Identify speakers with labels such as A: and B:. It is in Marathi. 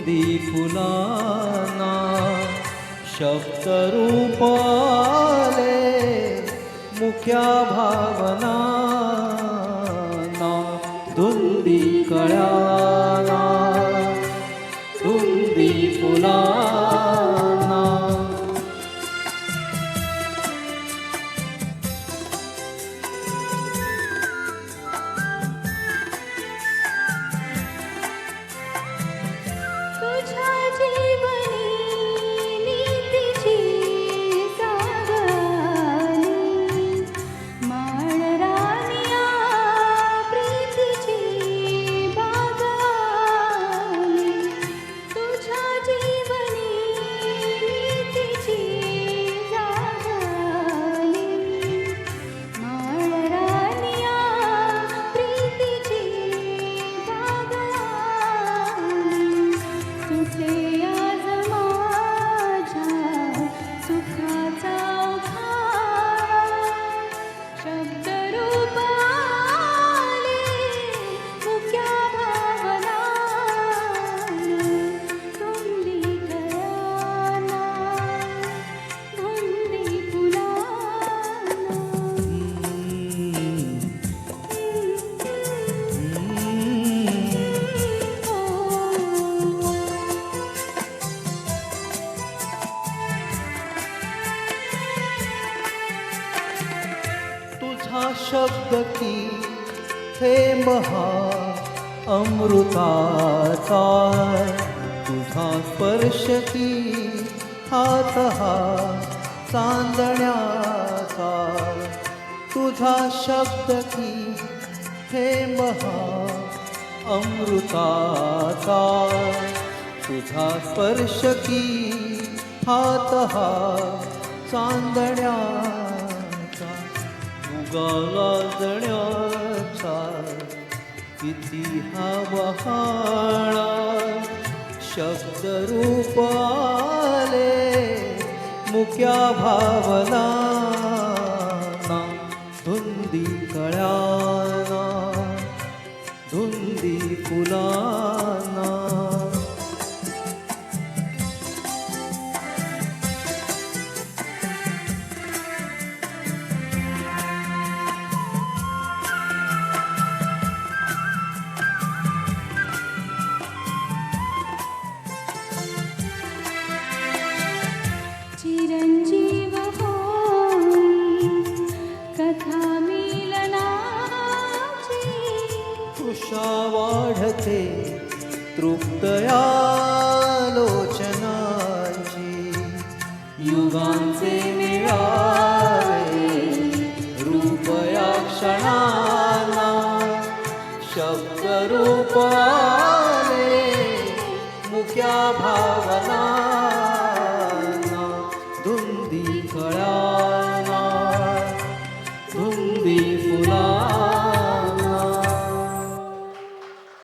A: बुंदी फुलाना शब्दरूपाले मुख्या भावना ना धुंदी
B: कळाना धुंदी
A: फुला शब्द की हे महा अमृताचा तुझा स्पर्श की हात हा चांदण्याचा तुझा शब्द की हे महा अमृताचा तुझा स्पर्श की हात हा चांदण्याचा उगाला किती हा वहाळा शब्द रूपाले मुक्या भावना धुंदी कळ्याना धुंदी फुला वाढते तृप्तयालोचनाची युगांचे मिळावे रूपया क्षणाला शब्दरूपाले मुख्या भावना